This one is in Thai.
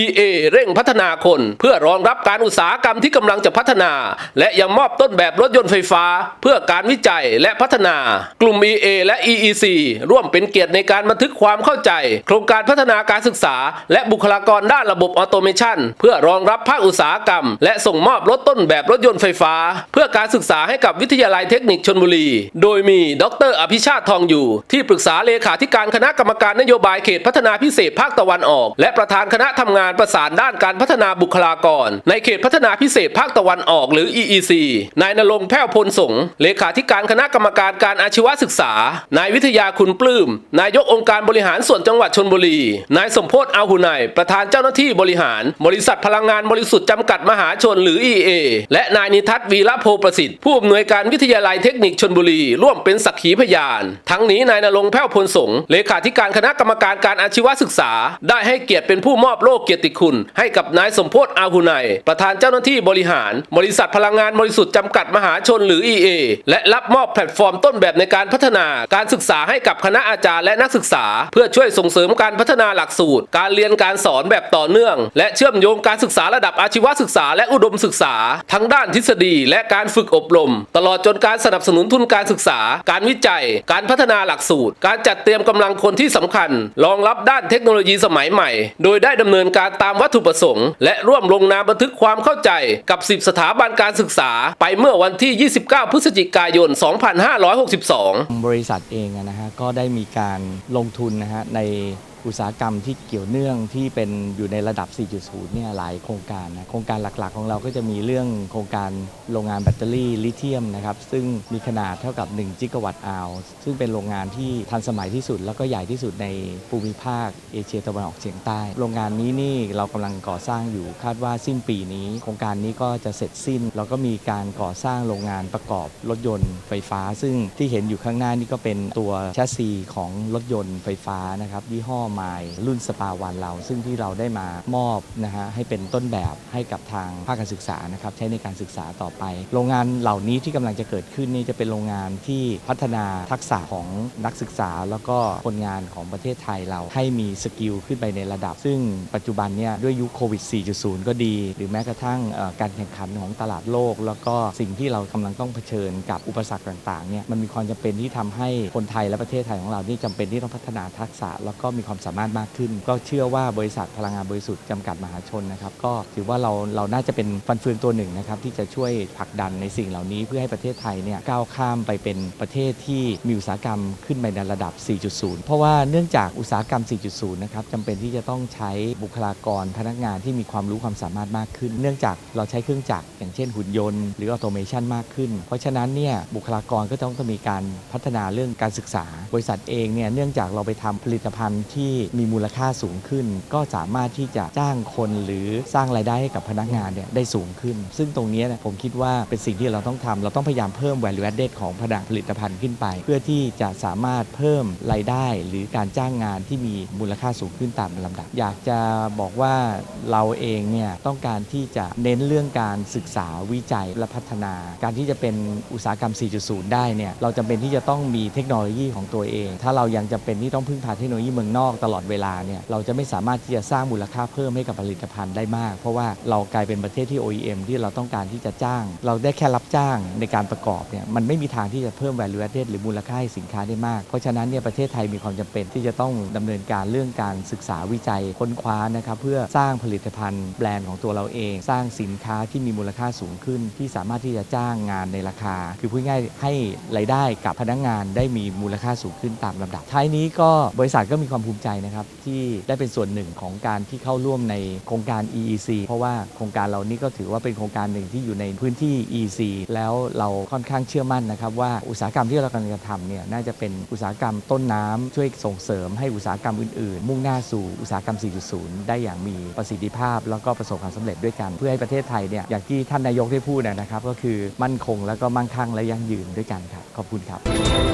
EA เร่งพัฒนาคน เพื่อรองรับการอุตสาหกรรมที่กำลังจะพัฒนา และยังมอบต้นแบบรถยนต์ไฟฟ้า เพื่อการวิจัยและพัฒนา กลุ่ม EA และ EEC ร่วมเป็นเกียรติในการบันทึกความเข้าใจ โครงการพัฒนาการศึกษา และบุคลากรด้านระบบออโตเมชันเพื่อรองรับภาคอุตสาหกรรม และส่งมอบรถต้นแบบรถยนต์ไฟฟ้า เพื่อการศึกษาให้กับวิทยาลัยเทคนิคชนบุรี โดยมีดร อภิชาติทองอยู่ ที่ปรึกษาเลขาธิการคณะกรรมการนโยบายเขตพัฒนาพิเศษภาคตะวันออก และประธานคณะทำงานประสานด้านการพัฒนาบุคลากร ในเขตพัฒนาพิเศษภาคตะวันออกหรือ EEC นายนรงแพ้วพลสงเลขาธิการคณะกรรมการการอาชีวศึกษา นายวิทยาคุณปลื้ม นายกองค์การบริหารส่วนจังหวัดชนบุรี นายสมโพศอาหุไนยประธานเจ้าหน้าที่บริหาร บริษัทพลังงานบริสุทธิ์จำกัดมหาชนหรือ EA และนายนิทัศน์วีระโพประสิทธิ์ผู้อำนวยการวิทยาลัยเทคนิคชนบุรี ร่วมเป็นสักขีพยาน ทั้งนี้นายนรงแพ้วพลสงเลขาธิการคณะกรรมการการอาชีวศึกษา ได้ให้เกียรติเป็นผู้มอบโล่เกียรติคุณ ให้กับนายสมโพศอาหุไนยประธานเจ้าหน้าที่บริหาร บริษัทพลังงานบริสุทธิ์จำกัดมหาชนหรือ EA และรับมอบแพลตฟอร์มต้นแบบในการพัฒนาการศึกษาให้กับคณะอาจารย์และนักศึกษา เพื่อช่วยส่งเสริมการพัฒนาหลักสูตร การเรียนการสอนแบบต่อเนื่อง และเชื่อมโยงการศึกษาระดับอาชีวศึกษาและอุดมศึกษา ทั้งด้านทฤษฎีและการฝึกอบรม ตลอดจนการสนับสนุนทุนการศึกษา การวิจัย การพัฒนาหลักสูตร การจัดเตรียมกำลังคนที่สำคัญ รองรับด้านเทคโนโลยีสมัยใหม่ โดยได้ดำเนินการการตามวัตถุประสงค์ และร่วมลงนามบันทึกความเข้าใจกับ 10 สถาบันการศึกษา ไปเมื่อวันที่ 29 พฤศจิกายน 2562 บริษัทเองนะฮะก็ได้มีการลงทุนนะฮะใน อุตสาหกรรมที่เกี่ยวเนื่องที่เป็นอยู่ในระดับ 4.0 เนี่ยหลายโครงการนะโครงการหลักๆ ของเราก็จะมีเรื่องโครงการโรงงานแบตเตอรี่ลิเธียมนะครับซึ่งมีขนาดเท่ากับ 1 จิกะวัตต์อาวซึ่งเป็นโรงงานที่ทันสมัยที่สุด แล้วก็ใหญ่ที่สุดในภูมิภาคเอเชียตะวันออกเฉียงใต้ โรงงานนี้นี่เรากำลังก่อสร้างอยู่คาดว่าสิ้นปีนี้ โครงการนี้ก็จะเสร็จสิ้น แล้วก็มีการก่อสร้างโรงงานประกอบรถยนต์ไฟฟ้า ซึ่งที่เห็นอยู่ข้างหน้านี่ก็เป็นตัวแชสซีของรถยนต์ไฟฟ้านะครับยี่ห้อไมล์รุ่นสปาวันเรา ซึ่งที่เราได้มามอบนะฮะให้เป็นต้นแบบให้กับทางภาคการศึกษานะครับใช้ในการศึกษาต่อไป โรงงานเหล่านี้ที่กำลังจะเกิดขึ้นนี่จะเป็นโรงงานที่พัฒนาทักษะของนักศึกษา แล้วก็คนงานของประเทศไทยเราให้มีสกิลขึ้นไปในระดับ ซึ่งปัจจุบันเนี่ยด้วยยุคโควิด 4.0 ก็ดี หรือแม้กระทั่งการแข่งขันของตลาดโลก แล้วก็สิ่งที่เรากำลังต้องเผชิญกับอุปสรรคต่างๆเนี่ยมันมีความจำเป็นที่ทำให้คนไทยและประเทศไทยของเรานี่จำเป็นที่ต้องพัฒนาทักษะแล้วก็มีความสามารถมากขึ้น ก็เชื่อว่าบริษัทพลังงานบริสุทธิ์จำกัดมหาชนนะครับ ก็ถือว่าเราเราน่าจะเป็นฟันเฟืองตัวหนึ่งนะครับ ที่จะช่วยผลักดันในสิ่งเหล่านี้เพื่อให้ประเทศไทยเนี่ยก้าวข้ามไปเป็นประเทศที่มีอุตสาหกรรมขึ้นไปในระดับ 4.0 เพราะว่าเนื่องจากอุตสาหกรรม 4.0 นะครับจำเป็นที่จะต้องใช้บุคลากรพนักงานที่มีความรู้ความสามารถมากขึ้น เนื่องจากเราใช้เครื่องจักรอย่างเช่นหุ่นยนต์ หรือออโตเมชันมากขึ้น เพราะฉะนั้นเนี่ยบุคลากรก็ต้องมีการพัฒนาเรื่องการศึกษา บริษัทเองเนี่ยเนื่องจากเราไปทำผลิตภัณฑ์ที่มีมูลค่าสูงขึ้น ก็สามารถที่จะจ้างคนหรือสร้างรายได้ให้กับพนักงานเนี่ยได้สูงขึ้น ซึ่งตรงนี้นผมคิดว่าเป็นสิ่งที่เราต้องทำเราต้องพยายามเพิ่ม value added ของผลิตผลิตภัณฑ์ขึ้นไป เพื่อที่จะสามารถเพิ่มรายได้ หรือการจ้างงานที่มีมูลค่าสูงขึ้นตามลำดับ อยากจะบอกว่าเราเองเนี่ยต้องการที่จะเน้นเรื่องการศึกษาวิจัยและพัฒนา การที่จะเป็นอุตสาหกรรม 4.0 ได้เนี่ยเราจำเป็นที่จะต้องมีเทคโนโลยีของตัวเอง ถ้าเรายังจำเป็นที่ต้องพึ่งพาเทคโนโลยีเมืองนอกตลอดเวลาเนี่ยเราจะไม่สามารถที่จะสร้างมูลค่าเพิ่มให้กับผลิตภัณฑ์ได้มาก เพราะว่าเรากลายเป็นประเทศที่ OEM ที่เราต้องการที่จะจ้าง เราได้แค่รับจ้างในการประกอบเนี่ยมันไม่มีทางที่จะเพิ่ม value added หรือมูลค่าให้สินค้าได้มาก เพราะฉะนั้นเนี่ยประเทศไทยมีความจำเป็นที่จะต้องดำเนินการเรื่องการศึกษาวิจัยค้นคว้านะครับเพื่อสร้างผลิตภัณฑ์แบรนด์ของตัวเราเอง สร้างสินค้าที่มีมูลค่าสูงขึ้น ที่สามารถที่จะจ้างงานในราคา คือพูดง่ายให้รายได้กับพนักงานได้มีมูลค่าสูงขึ้นตามลำดับท้ายนี้ก็บริษัทก็มีความภูมิใจนะครับที่ได้เป็นส่วนหนึ่งของการที่เข้าร่วมในโครงการ EEC เพราะว่าโครงการเรานี่ก็ถือว่าเป็นโครงการหนึ่งที่อยู่ในพื้นที่ EEC แล้วเราค่อนข้างเชื่อมั่นนะครับว่าอุตสาหกรรมที่เรากำลังจะทำเนี่ยน่าจะเป็นอุตสาหกรรมต้นน้ำช่วยส่งเสริมให้อุตสาหกรรมอื่นๆ มุ่งหน้าสู่อุตสาหกรรม 4.0 ได้อย่างมีประสิทธิภาพ แล้วก็ประสบความสำเร็จด้วยกัน เพื่อให้ประเทศไทยเนี่ยอย่างที่ท่านนายกได้พูดนะครับก็คือมั่นคงแล้วก็มั่งคั่งและยั่งยืนด้วยกันครับขอบคุณครับ